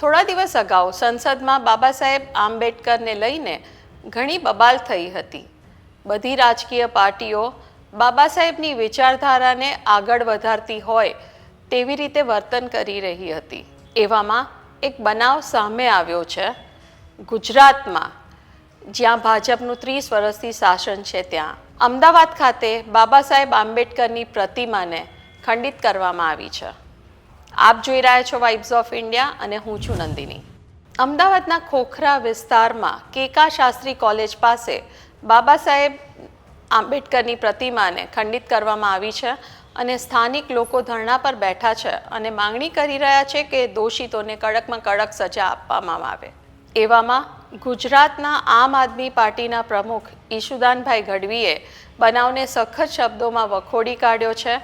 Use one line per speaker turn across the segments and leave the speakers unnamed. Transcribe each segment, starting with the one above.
થોડા દિવસ અગાઉ સંસદમાં બાબા સાહેબ આંબેડકરને લઈને ઘણી બબાલ થઈ હતી. બધી રાજકીય પાર્ટીઓ બાબા સાહેબની વિચારધારાને આગળ વધારતી હોય તેવી રીતે વર્તન કરી રહી હતી. એવામાં એક બનાવ સામે આવ્યો છે. ગુજરાતમાં જ્યાં ભાજપનું ત્રીસ વર્ષથી શાસન છે ત્યાં અમદાવાદ ખાતે બાબા સાહેબ આંબેડકરની પ્રતિમાને ખંડિત કરવામાં આવી છે. આપ જોઈ રહ્યા છો વાઇબ્સ ઓફ ઇન્ડિયા અને હું છું નંદિની. અમદાવાદના ખોખરા વિસ્તારમાં કેકા શાસ્ત્રી કોલેજ પાસે બાબા સાહેબ આંબેડકરની પ્રતિમાને ખંડિત કરવામાં આવી છે અને સ્થાનિક લોકો ધરણા પર બેઠા છે અને માંગણી કરી રહ્યા છે કે દોષિતોને કડકમાં કડક સજા આપવામાં આવે. એવામાં ગુજરાતના આમ આદમી પાર્ટીના પ્રમુખ ઈશુદાનભાઈ ગઢવીએ બનાવને સખત શબ્દોમાં વખોડી કાઢ્યો છે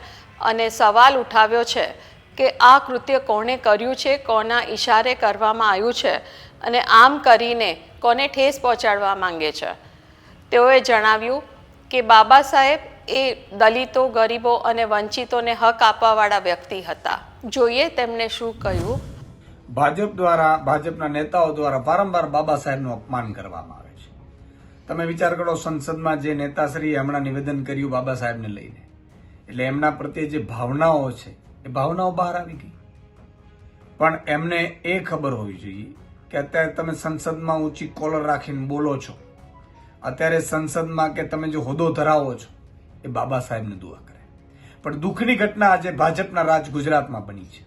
અને સવાલ ઉઠાવ્યો છે કે આ કૃત્ય કોણે કર્યું છે, કોના ઈશારે કરવામાં આવ્યું છે અને આમ કરીને કોને ઠેસ પહોંચાડવા માંગે છે. તેઓએ જણાવ્યું કે બાબા સાહેબ એ દલિતો, ગરીબો અને વંચિતોને હક આપવાવાળા વ્યક્તિ હતા. જોઈએ તેમણે શું કહ્યું.
ભાજપ દ્વારા, ભાજપના નેતાઓ દ્વારા વારંવાર બાબા સાહેબનું અપમાન કરવામાં આવે છે. તમે વિચાર કરો, સંસદમાં જે નેતાશ્રીએ હમણાં નિવેદન કર્યું બાબા સાહેબને લઈને. એટલે એમના પ્રત્યે જે ભાવનાઓ છે એ ભાવનાઓ બહાર આવી ગઈ. પણ એમને એ ખબર હોવી જોઈએ કે અત્યારે તમે સંસદમાં ઊંચી કોલર રાખીને બોલો છો. અત્યારે સંસદમાં કે તમે જે હોદ્દો ધરાવો છો, એ બાબા સાહેબને દુઆ કરે. પણ દુઃખની ઘટના આજે ભાજપના રાજ ગુજરાતમાં બની છે.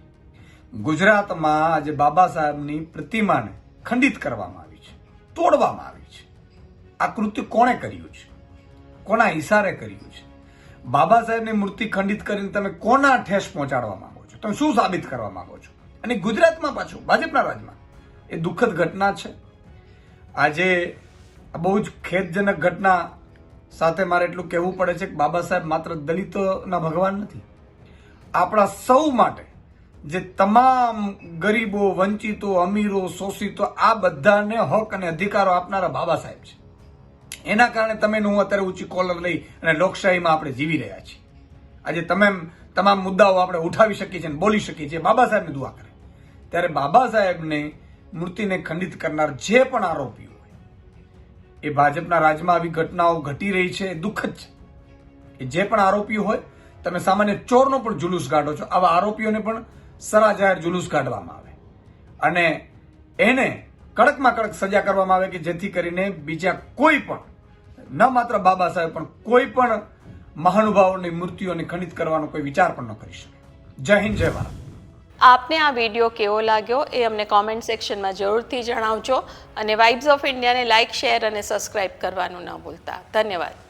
ગુજરાતમાં આજે બાબા સાહેબની પ્રતિમાને ખંડિત કરવામાં આવી છે, તોડવામાં આવી છે. આ કૃત્ય કોણે કર્યું છે? કોના ઈશારે કર્યું છે? બાબા સાહેબની મૂર્તિ ખંડિત કરીને તમે કોના ઠેસ પહોંચાડવા માંગો છો? તમે શું સાબિત કરવા માંગો છો? અને ગુજરાતમાં પાછું, ભાજપના રાજમાં, એ દુઃખદ ઘટના છે. આજે બહુ જ ખેદજનક ઘટના સાથે મારે એટલું કહેવું પડે છે કે બાબા સાહેબ માત્ર દલિતોના ભગવાન નથી. આપણા સૌ માટે જે તમામ ગરીબો, વંચિતો, અમીરો, શોષિતો, આ બધાને હક અને અધિકારો આપનારા બાબા સાહેબ છે. એના કારણે તમે હું અત્યારે ઊંચી કોલર લઈ અને લોકશાહીમાં આપણે જીવી રહ્યા છીએ. આજે તમે તમામ મુદ્દાઓ આપણે ઉઠાવી શકીએ છીએ બોલી શકીએ છીએ. બાબા સાહેબની દુઆ કરે. ત્યારે બાબા સાહેબને, મૂર્તિને ખંડિત કરનાર જે પણ આરોપીઓ હોય, એ ભાજપના રાજમાં આવી ઘટનાઓ ઘટી રહી છે, એ દુઃખદ છે. કે જે પણ આરોપીઓ હોય, તમે સામાન્ય ચોરનો પણ જુલુસ કાઢો છો. આવા આરોપીઓને પણ સરા જાહેર જુલુસ કાઢવામાં આવે. અને એને કડકમાં કડક સજા કરવામાં આવે કે જેથી કરીને બીજા કોઈ પણ ન માત્ર બાબા સાહેબ, પણ કોઈ પણ મહાનુભાવોની મૂર્તિઓને ખંડિત કરવાનો કોઈ વિચાર પણ ન કરી શકે. જય હિન્દ, જય ભારત.
આપને આ વીડિયો કેવો લાગ્યો એ અમને કોમેન્ટ સેક્શનમાં જરૂરથી જણાવજો અને વાઇબ્સ ઓફ ઇન્ડિયાને લાઇક શેર અને સબસ્ક્રાઇબ કરવાનું ન ભૂલતા. ધન્યવાદ.